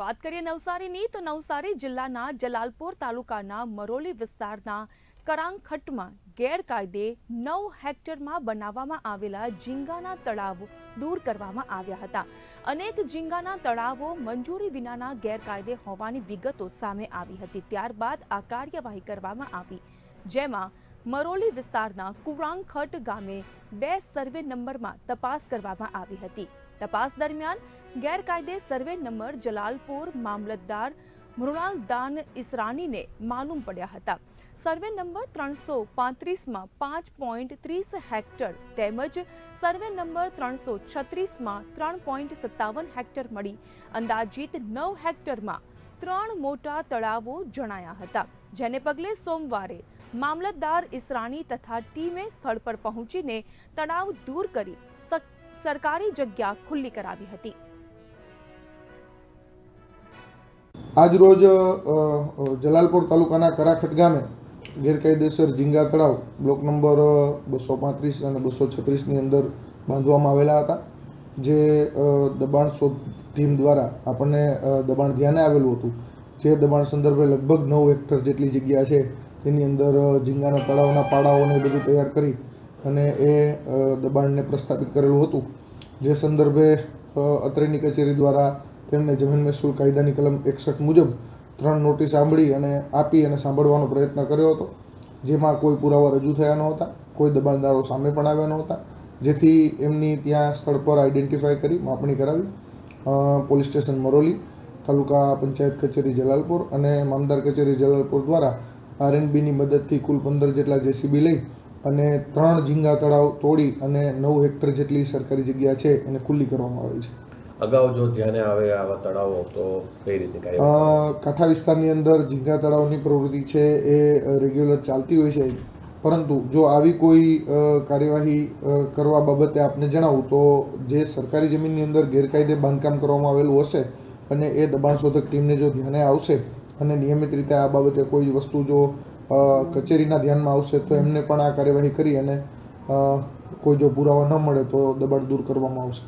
વાત કરીએ નવસારીની, તો નવસારી જિલ્લાના જલાલપોર તાલુકાના મરોલી વિસ્તારના કરાંગખટમાં ગેરકાયદે નવ હેક્ટરમાં બનાવવામાં આવેલા ઝીંગાના તળાવો દૂર કરવામાં આવ્યા હતા. અનેક ઝીંગાના તળાવો મંજૂરી વિનાના ગેરકાયદે હોવાની વિગતો સામે આવી હતી. ત્યારબાદ આ કાર્યવાહી કરવામાં આવી, જેમાં મરોલી વિસ્તારના કુરાંગખટ ગામે બે સર્વે નંબરમાં તપાસ કરવામાં આવી હતી. તપાસ દરમિયાન ગેરકાયદે સર્વે નંબર જલાલપુર, મામલતદાર મૃણાલ દાન ઇસરાનીને માલુમ પડ્યા હતા. સર્વે નંબર ત્રણસો પાંત્રીસમાં પાંચ પોઈન્ટ ત્રીસ હેક્ટર તેમજ સર્વે નંબર ત્રણસો છત્રીસમાં ત્રણ પોઈન્ટ સત્તાવન હેક્ટર મળી. અંદાજિત નવ હેક્ટરમાં ત્રણ મોટા તળાવો જણાયા હતા. જેને પગલે સોમવારે મામલતદાર ઇસરાણી તથા ટીમે સ્થળ પર પહોંચીને તણાવ દૂર કરી સરકારી જગ્યા ખુલ્લી કરાવી હતી. આજ રોજ અ, અ, જલાલપોર તાલુકાના કરાખટ ગામે ગેરકાયદેસર ઝીંગા તળાવ બ્લોક નંબર બસો પાંત્રીસ અને બસો છત્રીસની અંદર બાંધવામાં આવેલા હતા જે દબાણ શોધ ટીમ દ્વારા આપણને દબાણ ધ્યાને આવેલું હતું. જે દબાણ સંદર્ભે લગભગ નવ હેક્ટર જેટલી જગ્યા છે તેની અંદર ઝીંગાના તળાવના પાડાઓને બધું તૈયાર કરી અને એ દબાણને પ્રસ્થાપિત કરેલું હતું. જે સંદર્ભે અત્રેની કચેરી દ્વારા તેમને જમીન મહેસૂલ કાયદાની કલમ એકસઠ મુજબ ત્રણ નોટિસ સાંભળી અને આપી અને સાંભળવાનો પ્રયત્ન કર્યો હતો, જેમાં કોઈ પુરાવા રજૂ થયા નહોતા, કોઈ દબાણદારો સામે પણ આવ્યા નહોતા, જેથી એમની ત્યાં સ્થળ પર આઈડેન્ટિફાય કરી, માપણી કરાવી પોલીસ સ્ટેશન મરોલી, તાલુકા પંચાયત કચેરી જલાલપુર અને મામદાર કચેરી જલાલપુર દ્વારા આરએનબીની મદદથી કુલ પંદર જેટલા જેસીબી લઈ અને ત્રણ ઝીંગા તળાવ તોડી અને નવ હેક્ટર જેટલી સરકારી જગ્યા છે એને ખુલ્લી કરવામાં આવેલ છે. અગાઉ જો ધ્યાને આવે આવા તળાવો તો કઈ રીતે કાંઠા વિસ્તારની અંદર ઝીંગા તળાવની પ્રવૃત્તિ છે એ રેગ્યુલર ચાલતી હોય છે. પરંતુ જો આવી કોઈ કાર્યવાહી કરવા બાબતે આપને જણાવું તો જે સરકારી જમીનની અંદર ગેરકાયદે બાંધકામ કરવામાં આવેલું હશે અને એ દબાણ શોધક ટીમને જો ધ્યાને આવશે અને નિયમિત રીતે આ બાબતે કોઈ વસ્તુ જો કચેરીના ધ્યાનમાં આવશે તો એમને પણ આ કાર્યવાહી કરી અને કોઈ જો પુરાવા ન મળે તો દબાણ દૂર કરવામાં આવશે.